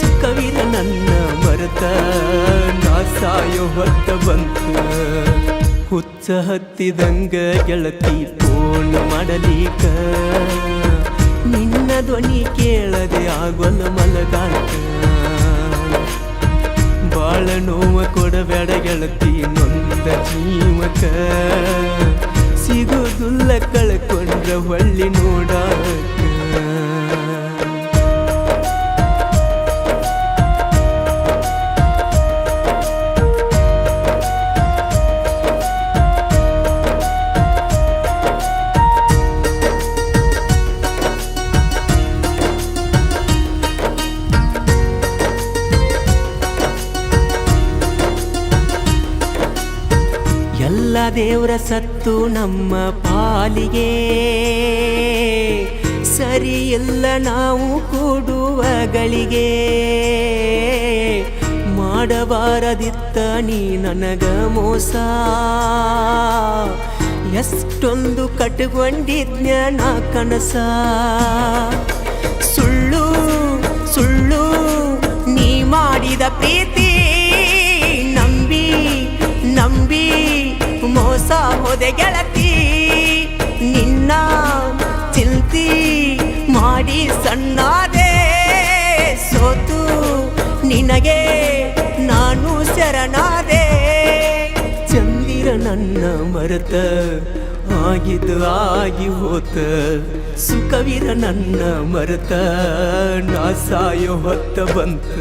ಸುಖವಿರ ನನ್ನ ಮರತ ನಾ ಸಾಯೋ ಹೊತ್ತ ಬಂತ. ಹುಚ್ಚ ಹತ್ತಿದಂಗ ಗೆಳತಿ ಫೋನ್ ಮಾಡಲೀಕ. ನಿನ್ನ ಧ್ವನಿ ಕೇಳದೆ ಆಗೊಲ್ಲ ಮಲಗಾಕ. ಬಾಳ ನೋವ ಕೊಡಬೇಡ ಗೆಳತಿ, ನೊಂದ ಜೀವಕ. ಸಿಗುದುಲ್ಲ ಕಳ್ಕೊಂಡ್ರ ಹೊಳ್ಳಿ ನೋಡಾಕ. ಎಲ್ಲ ದೇವರ ಸತ್ತು ನಮ್ಮ ಪಾಲಿಗೆ. ಸರಿ ಇಲ್ಲ ನಾವು ಕೂಡುವಗಳಿಗೆ ಮಾಡಬಾರದಿತ್ತ ನೀ ನನಗ ಮೋಸ. ಎಷ್ಟೊಂದು ಕಟ್ಕೊಂಡಿದ್ನ ನಾ ಕನಸ. ಸುಳ್ಳು ಸುಳ್ಳು, ನೀ ಮಾಡಿದ ಪ್ರೀತಿ ಹೋದೆ ಗೆಳತಿ, ನಿನ್ನ ಚಿಂತಿ ಮಾಡಿ ಸಣ್ಣಾದೆ ಸೋತು ನಿನಗೆ ನಾನು ಶರಣಾದೆ. ಚಂದಿರ ನನ್ನ ಮರೆತ, ಆಗಿದ್ದು ಆಗಿ ಹೋತ, ಸುಖವಿರ ನನ್ನ ಮರೆತ ನಾ ಸಾಯೋ ಹೊತ್ತ ಬಂತ.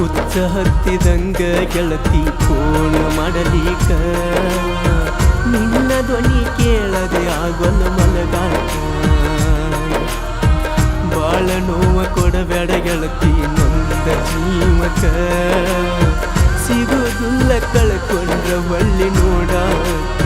ಹುಚ್ಚ ಹತ್ತಿದಂಗ ಗೆಳತಿ ಫೋನ್ ಮಾಡಲಿಕ ನಿನ್ನ ಧ್ವನಿ ಕೇಳದೆ ಆಗೊಲ್ಲ ಮಲಗಾಕ. ಬಾಳ ನೋವ ಕೊಡಬೇಡ ಗೆಳತಿ ನೊಂದ ಜೀವಕ. ಸಿಗುದಿಲ್ಲ ಕಳ್ಕೊಂಡ್ರ ಒಳ್ಳಿ ನೋಡಾಕ.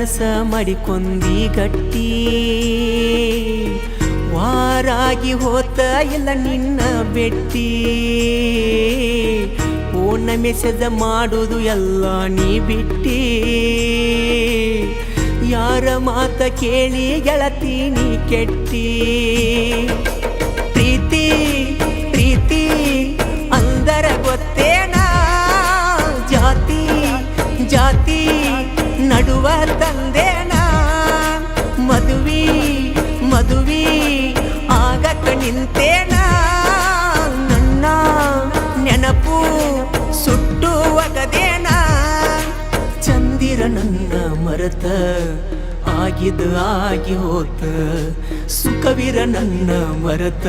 ಮನಸ ಮಾಡಿಕೊಂದಿ ಗಟ್ಟಿ. ವಾರಾಗಿ ಹೋತ ಇಲ್ಲ ನಿನ್ನ ಬೆಟ್ಟಿ. ಓಣ ಮೆಸೇಜ್ ಮಾಡುದು ಎಲ್ಲ ನೀ ಬಿಟ್ಟಿ. ಯಾರ ಮಾತ ಕೇಳಿ ಗೆಳತಿ ನೀ ಕೆಟ್ಟಿ. ಮದುವಿ ಆಗಕ ನಿಂತೇನ ನನ್ನ ನೆನಪು ಸುಟ್ಟು ಒಗದೇನ? ಚಂದಿರ ನನ್ನ ಮರತ, ಆಗಿದ ಆಗಿ ಹೋತ. ಸುಖವಿರ ನನ್ನ ಮರತ,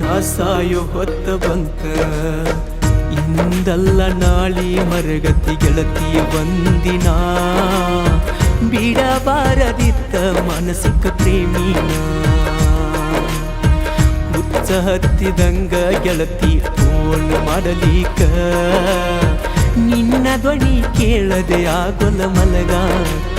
ನಾ ಸಾಯೋ ಹೊತ್ತ ಬಂತ. ಇಂದಲ್ಲ ನಾಳಿ ಮರಗತಿ ಗೆಳತಿ ಬಂದಿನ ಬಿಡಬಾರದಿತ್ತ ಮಾನಸಿಕ ಪ್ರೇಮಿನ. ಹುಚ್ಚ ಹತ್ತಿದಂಗ ಗೆಳತಿ ಫೋನ್ ಮಾಡಲಿಕ ನಿನ್ನ ಧ್ವನಿ ಕೇಳದೆ ಆಗೊಲ ಮಲಗಾಕ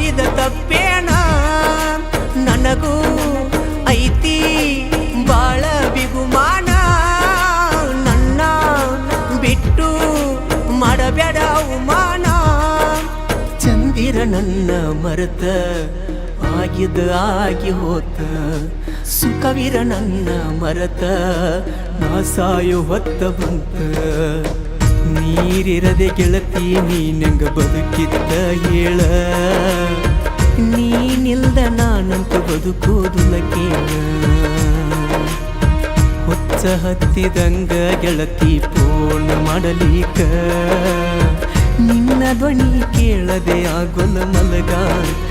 ಮಾಡಿದ ತಪ್ಪೇಣ ನನಗೂ ಐತಿ ಬಾಳ ಬಿಗುಮಾನ ನನ್ನ ಬಿಟ್ಟು ಮಾಡಬೇಡ ಅವಮಾನ. ಚಂದಿರ ನನ್ನ ಮರೆತ ಆಗಿದ ಆಗಿ ಹೋತ. ಸುಖವಿರ ನನ್ನ ಮರೆತ ನಾ ಸಾಯೋ ಹೊತ್ತ ಬಂತ. ನೀರಿರದೆ ಗೆಳತಿ ನೀನಂಗ ಬದುಕಿದ್ದ ಹೇಳ ನೀನಿಲ್ದ ನಾನಂತ ಬದುಕೋದುಲ ಕೇಳ ಹುಚ್ಚ ಹತ್ತಿದಂಗ ಗೆಳತಿ ಪೂರ್ಣ ಮಾಡಲಿಕ ನಿನ್ನ ಧ್ವನಿ ಕೇಳದೆ ಆಗೊಲ ಮಲಗಾಕ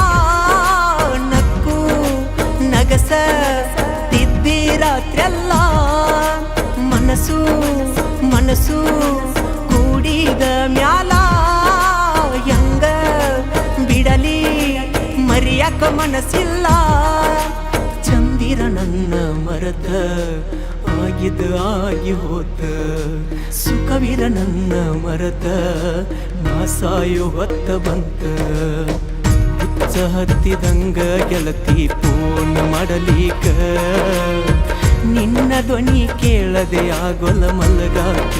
ಮನಸ್ಸು ಕೂಡಿದ ಮ್ಯಾಲ ಹೆಂಗ ಬಿಡಲಿ? ಮರಿಯಕ ಮನಸ್ಸಿಲ್ಲ. ಚಂದಿರ ನನ್ನ ಮರತ ಆಗಿದ ಆಗಿ ಹೋತ. ಸುಖವಿರ ನನ್ನ ಮರತ ನಾ ಸಾಯೋ ಹೊತ್ತ ಬಂತ. ಹುಚ್ಚ ಹತ್ತಿದಂಗ ಗೆಳತಿ ಪೂರ್ಣ ಮಾಡಲಿಕ. ನಿನ್ನ ಧ್ವನಿ ಕೇಳದೆ ಆಗೊಲ ಮಲಗಾಕ.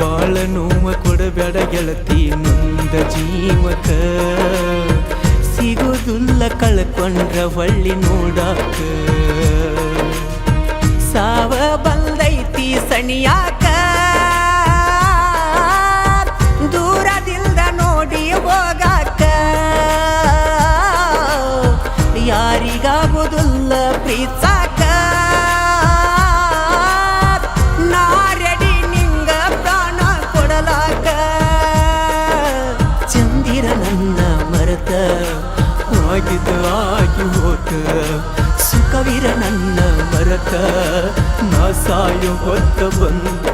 ಬಾಳ ನೋವ ಕೊಡಬೇಡ ಗೆಳತಿ ನೊಂದ ಜೀವಕ. ಸಿಗುದುಲ್ಲ ಕಳ್ಕೊಂಡ್ರ ಹೊಳ್ಳಿ ನೋಡಾಕ. ಸಾವ ಬಂದೈತಿ ಸಣಿಯಾಕ ಆಗಿದ ಆಗಿ ಹೋತ. ಸುಖವಿರ ನನ್ನ ಮರತ. ನಾ ಸಾಯೋ ಹೊತ್ತ ಬಂತ